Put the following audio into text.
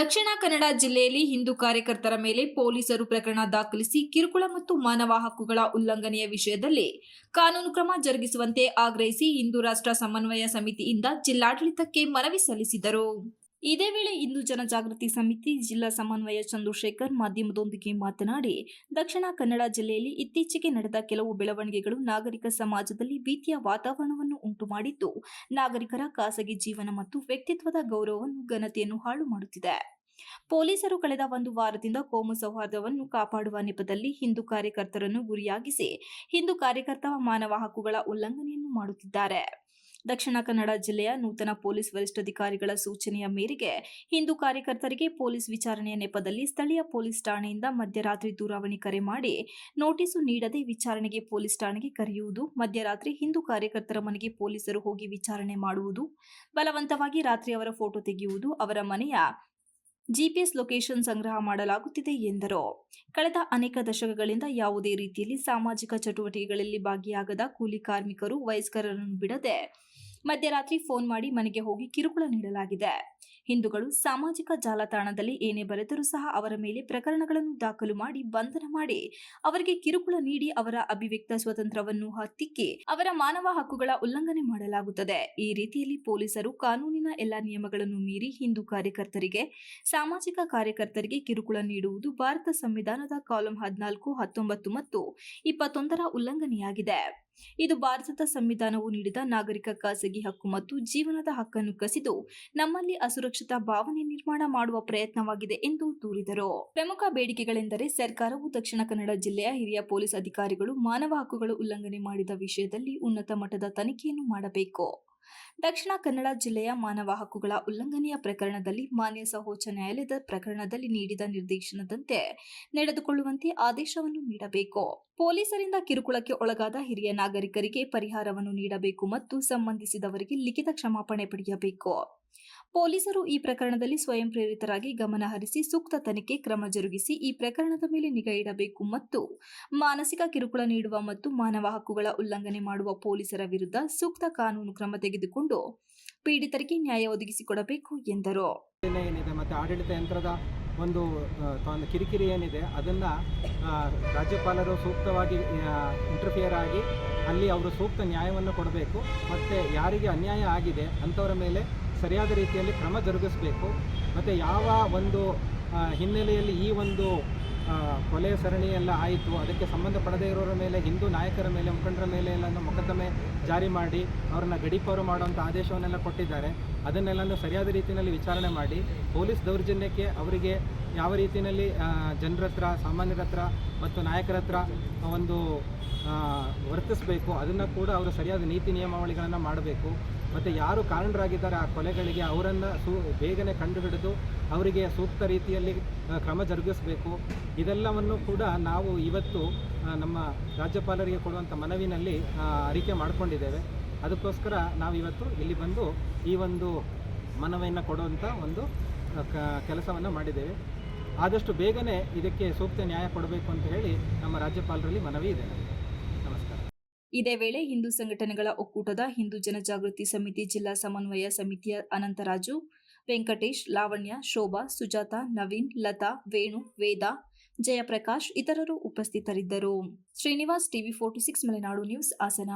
ದಕ್ಷಿಣ ಕನ್ನಡ ಜಿಲ್ಲೆಯಲ್ಲಿ ಹಿಂದೂ ಕಾರ್ಯಕರ್ತರ ಮೇಲೆ ಪೊಲೀಸರು ಪ್ರಕರಣ ದಾಖಲಿಸಿ ಕಿರುಕುಳ ಮತ್ತು ಮಾನವ ಹಕ್ಕುಗಳ ಉಲ್ಲಂಘನೆಯ ವಿಷಯದಲ್ಲಿ ಕಾನೂನು ಕ್ರಮ ಜರುಗಿಸುವಂತೆ ಆಗ್ರಹಿಸಿ ಹಿಂದೂ ರಾಷ್ಟ್ರ ಸಮನ್ವಯ ಸಮಿತಿಯಿಂದ ಜಿಲ್ಲಾಡಳಿತಕ್ಕೆ ಮನವಿ ಸಲ್ಲಿಸಿದರು. ಇದೇ ವೇಳೆ ಹಿಂದೂ ಜನಜಾಗೃತಿ ಸಮಿತಿ ಜಿಲ್ಲಾ ಸಮನ್ವಯ ಚಂದ್ರಶೇಖರ್ ಮಾಧ್ಯಮದೊಂದಿಗೆ ಮಾತನಾಡಿ, ದಕ್ಷಿಣ ಕನ್ನಡ ಜಿಲ್ಲೆಯಲ್ಲಿ ಇತ್ತೀಚೆಗೆ ನಡೆದ ಕೆಲವು ಬೆಳವಣಿಗೆಗಳು ನಾಗರಿಕ ಸಮಾಜದಲ್ಲಿ ಭೀತಿಯ ವಾತಾವರಣವನ್ನು ಉಂಟುಮಾಡಿದ್ದು, ನಾಗರಿಕರ ಖಾಸಗಿ ಜೀವನ ಮತ್ತು ವ್ಯಕ್ತಿತ್ವದ ಗೌರವವನ್ನು ಘನತೆಯನ್ನು ಹಾಳು ಮಾಡುತ್ತಿದೆ. ಪೊಲೀಸರು ಕಳೆದ ಒಂದು ವಾರದಿಂದ ಕೋಮು ಸೌಹಾರ್ದವನ್ನು ಕಾಪಾಡುವ ನೆಪದಲ್ಲಿ ಹಿಂದೂ ಕಾರ್ಯಕರ್ತರನ್ನು ಗುರಿಯಾಗಿಸಿ, ಹಿಂದೂ ಕಾರ್ಯಕರ್ತ ಮಾನವ ಹಕ್ಕುಗಳ ಉಲ್ಲಂಘನೆಯನ್ನು ಮಾಡುತ್ತಿದ್ದಾರೆ. ದಕ್ಷಿಣ ಕನ್ನಡ ಜಿಲ್ಲೆಯ ನೂತನ ಪೊಲೀಸ್ ವರಿಷ್ಠಾಧಿಕಾರಿಗಳ ಸೂಚನೆಯ ಮೇರೆಗೆ ಹಿಂದೂ ಕಾರ್ಯಕರ್ತರಿಗೆ ಪೊಲೀಸ್ ವಿಚಾರಣೆಯ ನೆಪದಲ್ಲಿ ಸ್ಥಳೀಯ ಪೊಲೀಸ್ ಠಾಣೆಯಿಂದ ಮಧ್ಯರಾತ್ರಿ ದೂರವಾಣಿ ಕರೆ ಮಾಡಿ ನೋಟಿಸು ನೀಡದೆ ವಿಚಾರಣೆಗೆ ಪೊಲೀಸ್ ಠಾಣೆಗೆ ಕರೆಯುವುದು, ಮಧ್ಯರಾತ್ರಿ ಹಿಂದೂ ಕಾರ್ಯಕರ್ತರ ಮನೆಗೆ ಪೊಲೀಸರು ಹೋಗಿ ವಿಚಾರಣೆ ಮಾಡುವುದು, ಬಲವಂತವಾಗಿ ರಾತ್ರಿ ಅವರ ಫೋಟೋ ತೆಗೆಯುವುದು, ಅವರ ಮನೆಯ ಜಿಪಿಎಸ್ ಲೊಕೇಶನ್ ಸಂಗ್ರಹ ಮಾಡಲಾಗುತ್ತಿದೆ ಎಂದರು. ಕಳೆದ ಅನೇಕ ದಶಕಗಳಿಂದ ಯಾವುದೇ ರೀತಿಯಲ್ಲಿ ಸಾಮಾಜಿಕ ಚಟುವಟಿಕೆಗಳಲ್ಲಿ ಭಾಗಿಯಾಗದ ಕೂಲಿ ಕಾರ್ಮಿಕರು, ವಯಸ್ಕರನ್ನು ಬಿಡದೆ ಮಧ್ಯರಾತ್ರಿ ಫೋನ್ ಮಾಡಿ ಮನೆಗೆ ಹೋಗಿ ಕಿರುಕುಳ ನೀಡಲಾಗಿದೆ. ಹಿಂದೂಗಳು ಸಾಮಾಜಿಕ ಜಾಲತಾಣದಲ್ಲಿ ಏನೇ ಬರೆದರೂ ಸಹ ಅವರ ಮೇಲೆ ಪ್ರಕರಣಗಳನ್ನು ದಾಖಲು ಮಾಡಿ ಬಂಧನ ಮಾಡಿ ಅವರಿಗೆ ಕಿರುಕುಳ ನೀಡಿ ಅವರ ಅಭಿವ್ಯಕ್ತ ಸ್ವಾತಂತ್ರ್ಯವನ್ನು ಹತ್ತಿಕ್ಕಿ ಅವರ ಮಾನವ ಹಕ್ಕುಗಳ ಉಲ್ಲಂಘನೆ ಮಾಡಲಾಗುತ್ತದೆ. ಈ ರೀತಿಯಲ್ಲಿ ಪೊಲೀಸರು ಕಾನೂನಿನ ಎಲ್ಲ ನಿಯಮಗಳನ್ನು ಮೀರಿ ಹಿಂದೂ ಕಾರ್ಯಕರ್ತರಿಗೆ, ಸಾಮಾಜಿಕ ಕಾರ್ಯಕರ್ತರಿಗೆ ಕಿರುಕುಳ ನೀಡುವುದು ಭಾರತ ಸಂವಿಧಾನದ ಕಾಲಂ ಹದಿನಾಲ್ಕು, ಹತ್ತೊಂಬತ್ತು ಮತ್ತು ಇಪ್ಪತ್ತೊಂದರ ಉಲ್ಲಂಘನೆಯಾಗಿದೆ. ಇದು ಭಾರತದ ಸಂವಿಧಾನವು ನೀಡಿದ ನಾಗರಿಕ ಖಾಸಗಿ ಹಕ್ಕು ಮತ್ತು ಜೀವನದ ಹಕ್ಕನ್ನು ಕಸಿದು ನಮ್ಮಲ್ಲಿ ಅಸುರಕ್ಷಿತ ಭಾವನೆ ನಿರ್ಮಾಣ ಮಾಡುವ ಪ್ರಯತ್ನವಾಗಿದೆ ಎಂದು ದೂರಿದರು. ಪ್ರಮುಖ ಬೇಡಿಕೆಗಳೆಂದರೆ ಸರ್ಕಾರವು ದಕ್ಷಿಣ ಕನ್ನಡ ಜಿಲ್ಲೆಯ ಹಿರಿಯ ಪೊಲೀಸ್ ಅಧಿಕಾರಿಗಳು ಮಾನವ ಹಕ್ಕುಗಳು ಉಲ್ಲಂಘನೆ ಮಾಡಿದ ವಿಷಯದಲ್ಲಿ ಉನ್ನತ ಮಟ್ಟದ ತನಿಖೆಯನ್ನು ಮಾಡಬೇಕು. ದಕ್ಷಿಣ ಕನ್ನಡ ಜಿಲ್ಲೆಯ ಮಾನವ ಹಕ್ಕುಗಳ ಉಲ್ಲಂಘನೆಯ ಪ್ರಕರಣದಲ್ಲಿ ಮಾನ್ಯ ಸರ್ವೋಚ್ಚ ನ್ಯಾಯಾಲಯದ ಪ್ರಕರಣದಲ್ಲಿ ನೀಡಿದ ನಿರ್ದೇಶನದಂತೆ ನಡೆದುಕೊಳ್ಳುವಂತೆ ಆದೇಶವನ್ನು ನೀಡಬೇಕು. ಪೊಲೀಸರಿಂದ ಕಿರುಕುಳಕ್ಕೆ ಒಳಗಾದ ಹಿರಿಯ ನಾಗರಿಕರಿಗೆ ಪರಿಹಾರವನ್ನು ನೀಡಬೇಕು ಮತ್ತು ಸಂಬಂಧಿಸಿದವರಿಗೆ ಲಿಖಿತ ಕ್ಷಮಾಪಣೆ ಪಡೆಯಬೇಕು. ಪೊಲೀಸರು ಈ ಪ್ರಕರಣದಲ್ಲಿ ಸ್ವಯಂ ಪ್ರೇರಿತರಾಗಿ ಗಮನ ಹರಿಸಿ ಸೂಕ್ತ ತನಿಖೆ ಕ್ರಮ ಜರುಗಿಸಿ ಈ ಪ್ರಕರಣದ ಮೇಲೆ ನಿಗಾ ಇಡಬೇಕು ಮತ್ತು ಮಾನಸಿಕ ಕಿರುಕುಳ ನೀಡುವ ಮತ್ತು ಮಾನವ ಹಕ್ಕುಗಳ ಉಲ್ಲಂಘನೆ ಮಾಡುವ ಪೊಲೀಸರ ವಿರುದ್ಧ ಸೂಕ್ತ ಕಾನೂನು ಕ್ರಮ ತೆಗೆದುಕೊಂಡು ಪೀಡಿತರಿಗೆ ನ್ಯಾಯ ಒದಗಿಸಿಕೊಡಬೇಕು ಎಂದರು. ಒಂದು ತನ್ನ ಕಿರಿಕಿರಿ ಏನಿದೆ, ಅದನ್ನು ರಾಜ್ಯಪಾಲರು ಸೂಕ್ತವಾಗಿ ಇಂಟರ್ಫಿಯರ್ ಆಗಿ ಅಲ್ಲಿ ಅವರು ಸೂಕ್ತ ನ್ಯಾಯವನ್ನು ಕೊಡಬೇಕು, ಮತ್ತು ಯಾರಿಗೆ ಅನ್ಯಾಯ ಆಗಿದೆ ಅಂಥವರ ಮೇಲೆ ಸರಿಯಾದ ರೀತಿಯಲ್ಲಿ ಕ್ರಮ ಜರುಗಿಸಬೇಕು, ಮತ್ತು ಯಾವ ಒಂದು ಹಿನ್ನೆಲೆಯಲ್ಲಿ ಈ ಒಂದು ಕೊಲೆ ಸರಣಿ ಎಲ್ಲ ಆಯಿತು. ಅದಕ್ಕೆ ಸಂಬಂಧಪಡದೇ ಇರೋರ ಮೇಲೆ, ಹಿಂದೂ ನಾಯಕರ ಮೇಲೆ, ಮುಖಂಡರ ಮೇಲೆ ಎಲ್ಲ ಮೊಕದ್ದಮೆ ಜಾರಿ ಮಾಡಿ ಅವರನ್ನು ಗಡೀಪಾರು ಮಾಡುವಂಥ ಆದೇಶವನ್ನೆಲ್ಲ ಕೊಟ್ಟಿದ್ದಾರೆ. ಅದನ್ನೆಲ್ಲನೂ ಸರಿಯಾದ ರೀತಿಯಲ್ಲಿ ವಿಚಾರಣೆ ಮಾಡಿ, ಪೊಲೀಸ್ ದೌರ್ಜನ್ಯಕ್ಕೆ ಅವರಿಗೆ ಯಾವ ರೀತಿಯಲ್ಲಿ ಜನರ ಹತ್ರ, ಸಾಮಾನ್ಯರ ಹತ್ರ ಮತ್ತು ನಾಯಕರ ಹತ್ರ ಒಂದು ವರ್ತಿಸಬೇಕು, ಅದನ್ನು ಕೂಡ ಅವರು ಸರಿಯಾದ ನೀತಿ ನಿಯಮಾವಳಿಗಳನ್ನು ಮಾಡಬೇಕು. ಮತ್ತು ಯಾರು ಕಾರಣರಾಗಿದ್ದಾರೆ ಆ ಕೊಲೆಗಳಿಗೆ ಅವರನ್ನು ಸೂ ಬೇಗನೆ ಕಂಡುಹಿಡಿದು ಅವರಿಗೆ ಸೂಕ್ತ ರೀತಿಯಲ್ಲಿ ಕ್ರಮ ಜರುಗಿಸಬೇಕು. ಇದೆಲ್ಲವನ್ನು ಕೂಡ ನಾವು ಇವತ್ತು ನಮ್ಮ ರಾಜ್ಯಪಾಲರಿಗೆ ಕೊಡುವಂಥ ಮನವಿನಲ್ಲಿ ಅರಿಕೆ ಮಾಡಿಕೊಂಡಿದ್ದೇವೆ. ಅದಕ್ಕೋಸ್ಕರ ನಾವು ಇವತ್ತು ಇಲ್ಲಿ ಬಂದು ಈ ಒಂದು ಮನವಿಯನ್ನು ಕೊಡುವಂಥ ಒಂದು ಕೆಲಸವನ್ನು ಮಾಡಿದ್ದೇವೆ. ಆದಷ್ಟು ಬೇಗನೆ ಇದಕ್ಕೆ ಸೂಕ್ತ ನ್ಯಾಯ ಕೊಡಬೇಕು ಅಂತ ಹೇಳಿ ನಮ್ಮ ರಾಜ್ಯಪಾಲರಲ್ಲಿ ಮನವಿ ಇದೆ. ಇದೇ ವೇಳೆ ಹಿಂದೂ ಸಂಘಟನೆಗಳ ಒಕ್ಕೂಟದ ಹಿಂದೂ ಜನಜಾಗೃತಿ ಸಮಿತಿ, ಜಿಲ್ಲಾ ಸಮನ್ವಯ ಸಮಿತಿಯ ಅನಂತರಾಜು, ವೆಂಕಟೇಶ್, ಲಾವಣ್ಯ, ಶೋಭಾ, ಸುಜಾತ, ನವೀನ್, ಲತಾ, ವೇಣು, ವೇದ, ಜಯಪ್ರಕಾಶ್ ಇತರರು ಉಪಸ್ಥಿತರಿದ್ದರು. Srinivas TV forty six, Malenadu news, Hassan.